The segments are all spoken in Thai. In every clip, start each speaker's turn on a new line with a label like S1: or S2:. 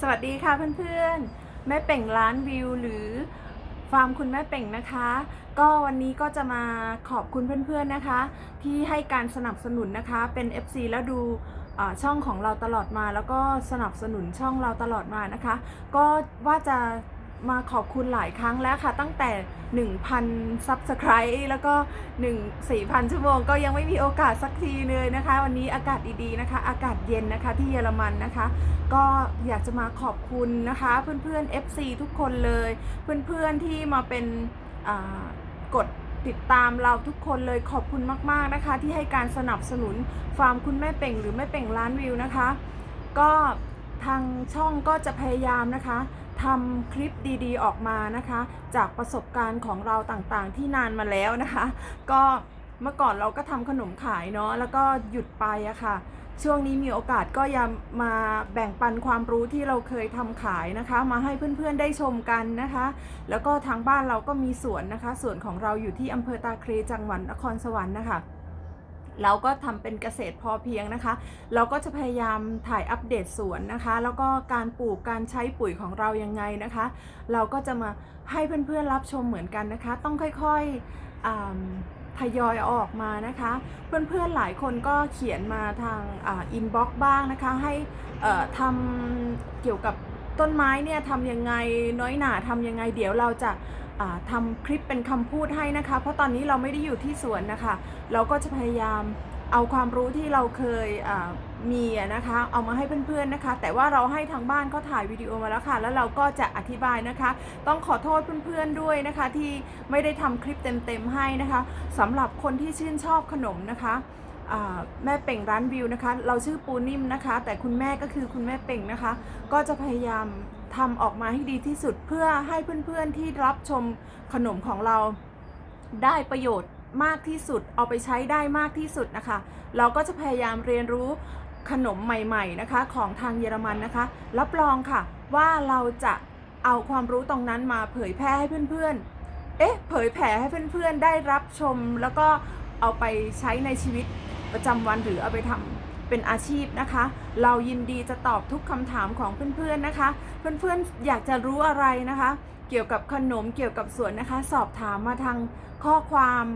S1: สวัสดีค่ะเพื่อนๆ แม่เป่งร้านวิวหรือฟาร์มคุณแม่เป่งนะคะ ก็วันนี้ก็จะมาขอบคุณเพื่อนๆนะคะ ที่ให้การสนับสนุนนะคะเป็น FC แล้วดูช่องของเราตลอดมา แล้วก็สนับสนุนช่องเราตลอดมานะคะ ก็ว่าจะ มาขอบคุณหลายครั้งแล้วค่ะ ตั้งแต่ 1,000 Subscribe แล้วก็ 1 4,000 ชั่วโมง ก็ยังไม่มีโอกาสสักทีเลยนะคะ วันนี้อากาศดีๆนะคะ อากาศเย็นนะคะที่เยอรมันนะคะ ก็อยากจะมาขอบคุณนะคะ เพื่อนๆ FC ทุกคนเลย เพื่อนๆที่มาเป็นกดติดตามเราทุกคนเลยขอบคุณมากๆนะคะ ที่ให้การสนับสนุนฟาร์มคุณแม่เป่งหรือแม่เป่งล้านวิวนะคะ ก็ทางช่องก็จะพยายามนะคะ ทำคลิปดีๆออกมานะคะ จากประสบการณ์ของเราต่างๆ ที่นานมาแล้วนะคะ ก็เมื่อก่อนเราก็ทำขนมขายเนาะแล้วก็หยุดไปอะค่ะ ช่วงนี้มีโอกาสก็ยังมาแบ่งปันความรู้ที่เราเคยทำขายนะคะ มาให้เพื่อนๆได้ชมกันนะคะ แล้วก็ทางบ้านเราก็มีสวนนะคะสวนของเราอยู่ที่อำเภอตาคลีจังหวัดนครสวรรค์นะคะ เราก็ทำเป็นเกษตรพอเพียงนะคะ เราก็จะพยายามถ่ายอัปเดตสวนนะคะ แล้วก็การปลูกการใช้ปุ๋ยของเรายังไงนะคะ เราก็จะมาให้เพื่อนๆรับชมเหมือนกันนะคะ ต้องค่อยๆทยอยออกมานะคะ เพื่อนๆหลายคนก็เขียนมาทางอินบ็อกซ์บ้างนะคะ ให้ทำเกี่ยวกับต้นไม้เนี่ยทำยังไงน้อยหนาทำยังไงเดี๋ยวเราจะ ทำคลิปเป็นคำพูดให้นะคะ เพราะตอนนี้เราไม่ได้อยู่ที่สวนนะคะ เราก็จะพยายามเอาความรู้ที่เราเคยมีนะคะ เอามาให้เพื่อนๆนะคะ แต่ว่าเราให้ทางบ้านเขาถ่ายวิดีโอมาแล้วค่ะ แล้วเราก็จะอธิบายนะคะ ต้องขอโทษเพื่อนๆด้วยนะคะ ที่ไม่ได้ทำคลิปเต็มๆให้นะคะสำหรับคนที่ชื่นชอบขนมนะคะแม่เป่งร้านวิวนะคะ เราชื่อปูนิ่มนะคะ แต่คุณแม่ก็คือคุณแม่เป่งนะคะ ก็จะพยายามทำออกมาให้ดีที่สุดเพื่อให้เพื่อนๆที่รับชมขนมของเราได้ประโยชน์มากที่สุด เอาไปใช้ได้มากที่สุดนะคะ เราก็จะพยายามเรียนรู้ขนมใหม่ๆนะคะของทางเยอรมันนะคะ รับรองค่ะว่าเราจะเอาความรู้ตรงนั้นมาเผยแพร่ให้เพื่อนๆ เอ๊ะ เผยแผ่ให้เพื่อนๆได้รับชม แล้วก็เอาไปใช้ในชีวิตประจำวันหรือเอาไปทำ เป็นอาชีพนะคะ เรายินดีจะตอบทุกคำถามของเพื่อนๆนะคะ เพื่อนๆอยากจะรู้อะไรนะคะ เกี่ยวกับขนมเกี่ยวกับสวนนะคะ สอบถามมาทางข้อความ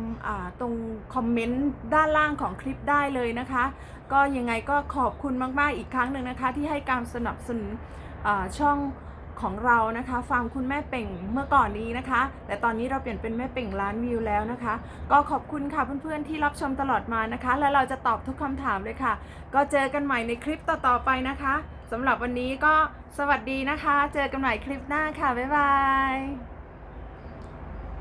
S1: ตรงคอมเมนต์ด้านล่างของคลิปได้เลยนะคะ ก็ยังไงก็ขอบคุณมากๆอีกครั้งหนึ่งนะคะ ที่ให้การสนับสนุนช่อง ของเรานะคะฟาร์มคุณแม่เป่งเมื่อก่อนนี้นะคะ แต่ตอนนี้เราเปลี่ยนเป็นแม่เป่งล้านวิวแล้วนะคะ ก็ขอบคุณค่ะเพื่อนๆที่รับชมตลอดมานะคะ และเราจะตอบทุกคำถามเลยค่ะ ก็เจอกันใหม่ในคลิปต่อๆไปนะคะสำหรับวันนี้ก็สวัสดีนะคะ เจอกันใหม่คลิปหน้าค่ะบ๊ายบาย